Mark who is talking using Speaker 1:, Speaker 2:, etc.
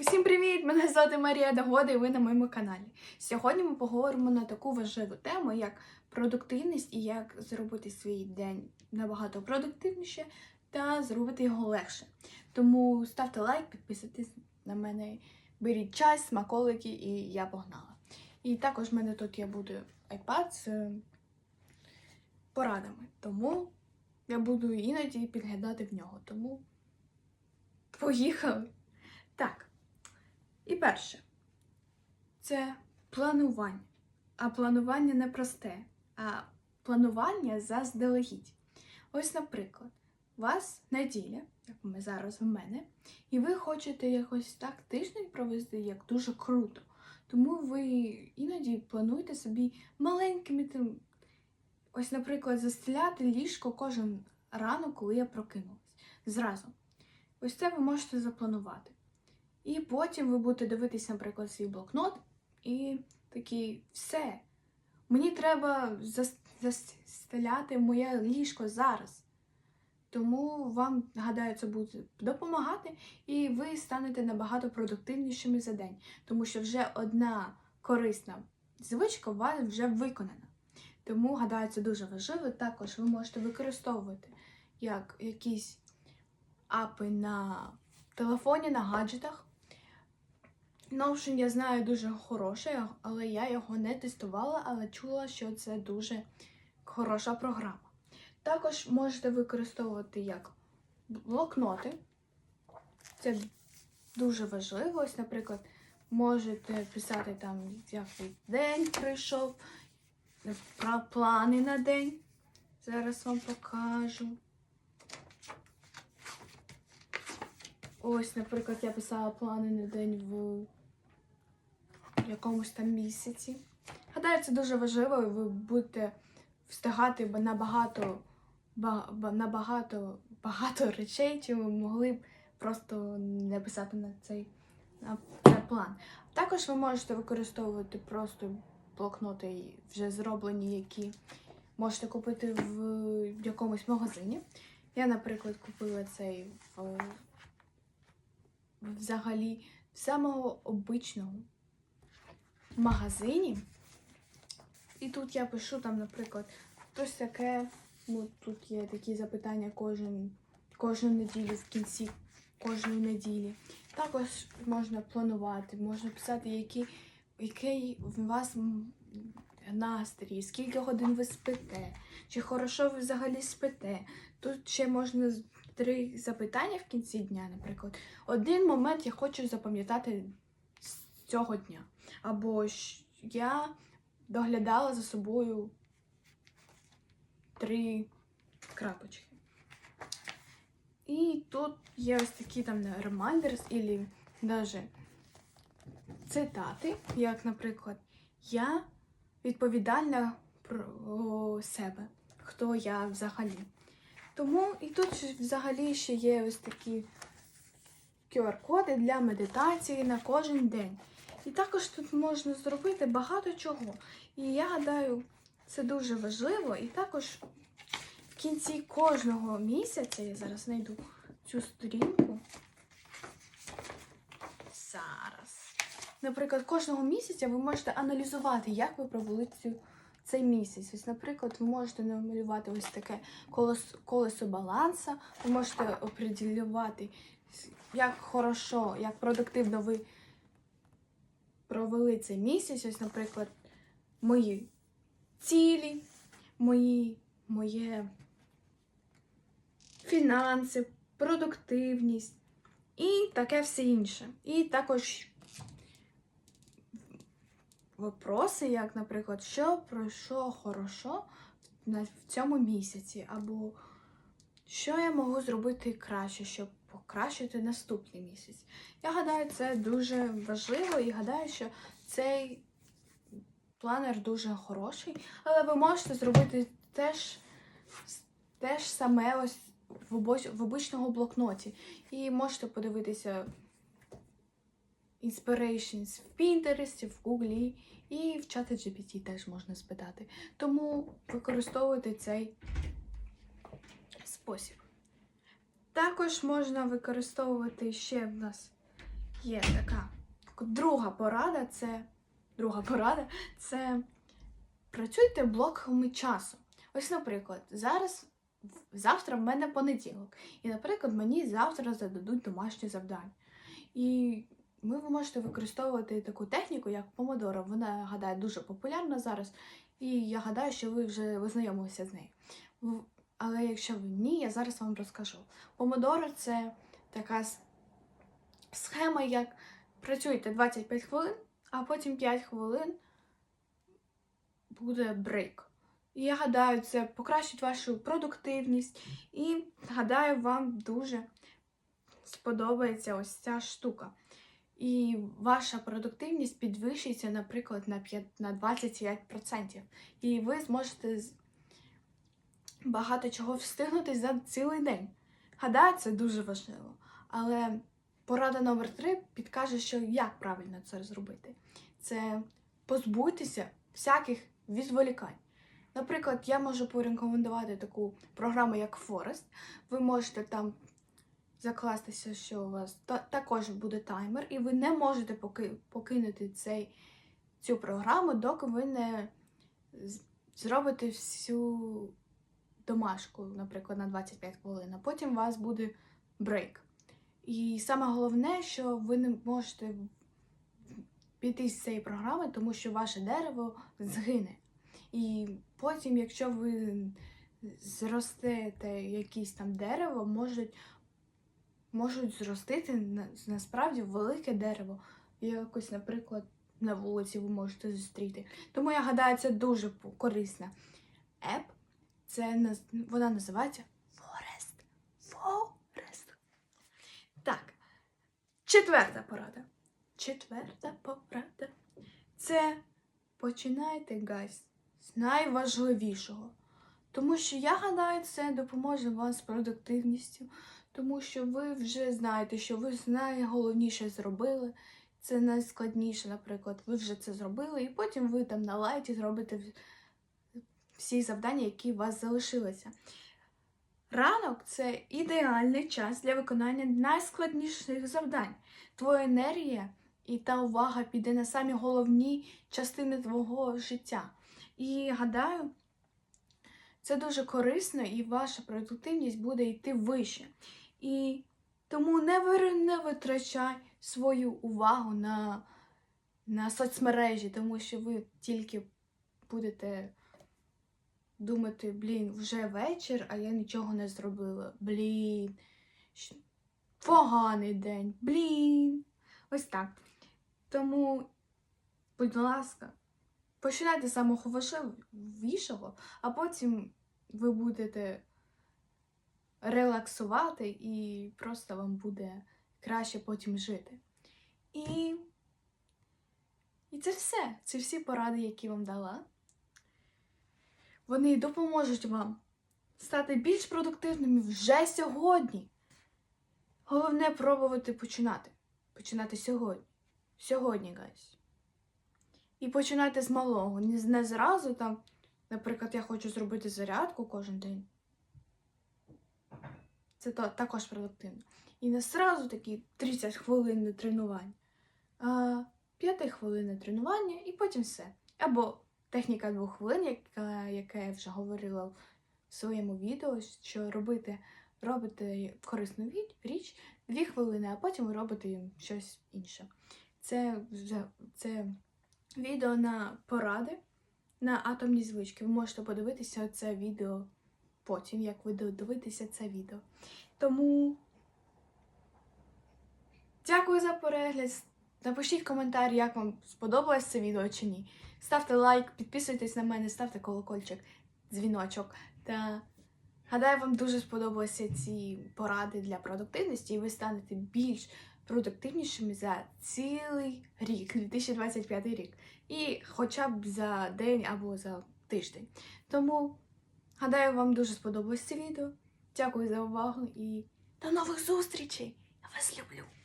Speaker 1: Усім привіт! Мене звати Марія Дагода і ви на моєму каналі. Сьогодні ми поговоримо на таку важливу тему, як продуктивність і як зробити свій день набагато продуктивніше та зробити його легше. Тому ставте лайк, підписуйтесь на мене, беріть чай, смаколики і я погнала. І також в мене тут є буде iPad з порадами. Тому я буду іноді підглядати в нього. Тому поїхали. Так. І перше, це планування. А планування не просте, а планування заздалегідь. Ось, наприклад, у вас неділя, як ми зараз в мене, і ви хочете якось так тиждень провести, як дуже круто. Тому ви іноді плануєте собі маленькими тим. Ось, наприклад, застеляти ліжко кожен ранок, коли я прокинулась. Зразу. Ось це ви можете запланувати. І потім ви будете дивитися, наприклад, свій блокнот і такий, все. Мені треба зас- застеляти моє ліжко зараз. Тому вам, гадаю, це буде допомагати, і ви станете набагато продуктивнішими за день, тому що вже одна корисна звичка у вас вже виконана. Тому, гадаю, це дуже важливо. Також ви можете використовувати як якісь апи на телефоні, на гаджетах. Notion, я знаю, дуже хороший, але я його не тестувала, але чула, що це дуже хороша програма. Також можете використовувати як блокноти. Це дуже важливо. Ось, наприклад, можете писати там, як день прийшов, про плани на день. Зараз вам покажу. Ось, наприклад, я писала плани на день в якомусь там місяці. Гадаю, це дуже важливо, і ви будете встигати набагато, ба- ба- набагато багато речей, чи ви могли б просто не писати на цей на, на план. Також ви можете використовувати просто блокноти вже зроблені, які можете купити в якомусь магазині. Я, наприклад, купила цей в взагалі самого обичного магазині. І тут я пишу там, наприклад, хтось таке, ну тут є такі запитання кожен, кожну неділю в кінці кожної неділі. Також можна планувати, можна писати, які, який у вас настрій, скільки годин ви спите, чи хорошо ви взагалі спите. Тут ще можна три запитання в кінці дня, наприклад. Один момент я хочу запам'ятати цього дня. Або я доглядала за собою три крапочки. І тут є ось такі там reminders, або навіть цитати, як, наприклад, я відповідальна про себе, хто я взагалі. Тому і тут взагалі ще є ось такі QR-коди для медитації на кожен день. І також тут можна зробити багато чого. І я гадаю, це дуже важливо. І також в кінці кожного місяця, я зараз знайду цю сторінку. Зараз. Наприклад, кожного місяця ви можете аналізувати, як ви провели цю, цей місяць. Ось, наприклад, ви можете намалювати ось таке колесо, колесо баланса, ви можете определювати, як хорошо, як продуктивно ви провели цей місяць. Ось, наприклад, мої цілі, мої, моє фінанси, продуктивність і таке все інше. І також вопроси, як, наприклад, що пройшло хорошо в цьому місяці, або що я можу зробити краще, щоб покращити наступний місяць. Я гадаю, це дуже важливо і гадаю, що цей планер дуже хороший, але ви можете зробити теж, теж саме ось в, обоч- в обичному блокноті. І можете подивитися Inspirations в Pinterest, в Google і в чаті GPT теж можна спитати. Тому використовуйте цей спосіб. Також можна використовувати ще в нас Є така друга порада це друга порада це працюйте блоками часу. Ось, наприклад, зараз завтра в мене понеділок. І, наприклад, мені завтра зададуть домашнє завдання. І ви можете використовувати таку техніку, як помодоро. Вона гадаю дуже популярна зараз, і я гадаю, що ви вже ознайомилися з нею. Але якщо ви ні, я зараз вам розкажу. Помодоро це така схема, як працюєте 25 хвилин, а потім 5 хвилин буде брейк. І я гадаю, це покращить вашу продуктивність, і гадаю, вам дуже сподобається ось ця штука. І ваша продуктивність підвищиться, наприклад, на 25%. І ви зможете багато чого встигнути за цілий день. Гадаю, це дуже важливо. Але порада номер 3 підкаже, що як правильно це зробити. Це позбутися всяких відволікань. Наприклад, я можу порекомендувати таку програму, як Forest. Ви можете там закластися, що у вас та- також буде таймер, і ви не можете поки- покинути цей, цю програму, доки ви не зробите всю домашку, наприклад, на 25 хвилин, а потім у вас буде брейк. І саме головне, що ви не можете піти з цієї програми, тому що ваше дерево згине. І потім, якщо ви зростете якісь там дерево, можуть, можуть зростити на- насправді велике дерево. Якось, наприклад, на вулиці ви можете зустріти. Тому я гадаю, це дуже корисна еп. Це наз- вона називається Forest. Forest. Так. Четверта порада. Четверта порада. Це починайте, гайс, з найважливішого. Тому що я гадаю, це допоможе вам з продуктивністю, тому що ви вже знаєте, що ви найголовніше зробили. Це найскладніше, наприклад, ви вже це зробили, і потім ви там на лайті зробите всі завдання, які у вас залишилися. Ранок це ідеальний час для виконання найскладніших завдань. Твоя енергія і та увага піде на самі головні частини твого життя. І гадаю, це дуже корисно, і ваша продуктивність буде йти вище. І тому не, витрачай свою увагу на, на соцмережі, тому що ви тільки будете думати, блін, вже вечір, а я нічого не зробила. Блін, поганий день, блін. Ось так. Тому, будь ласка, починайте з самого важливішого, а потім ви будете релаксувати і просто вам буде краще потім жити. І, і це все. Це всі поради, які вам дала. Вони допоможуть вам стати більш продуктивними вже сьогодні. Головне пробувати починати. Починати сьогодні. Сьогодні, гайс. І починати з малого. Не, зразу там, наприклад, я хочу зробити зарядку кожен день. Це також продуктивно. І не зразу такі 30 хвилин тренувань, а 5 хвилин тренування і потім все. Або техніка двох хвилин, яка, яка я вже говорила в своєму відео, що робити, робите корисну річ дві хвилини, а потім ви робите щось інше. Це, це відео на поради на атомні звички. Ви можете подивитися це відео потім, як ви дивитеся це відео. Тому дякую за перегляд. Напишіть коментар, як вам сподобалось це відео чи ні. Ставте лайк, підписуйтесь на мене, ставте колокольчик, дзвіночок. Та гадаю, вам дуже сподобалися ці поради для продуктивності, і ви станете більш продуктивнішими за цілий рік, 2025 рік. І хоча б за день або за тиждень. Тому гадаю, вам дуже сподобалось це відео. Дякую за увагу і до нових зустрічей! Я вас люблю!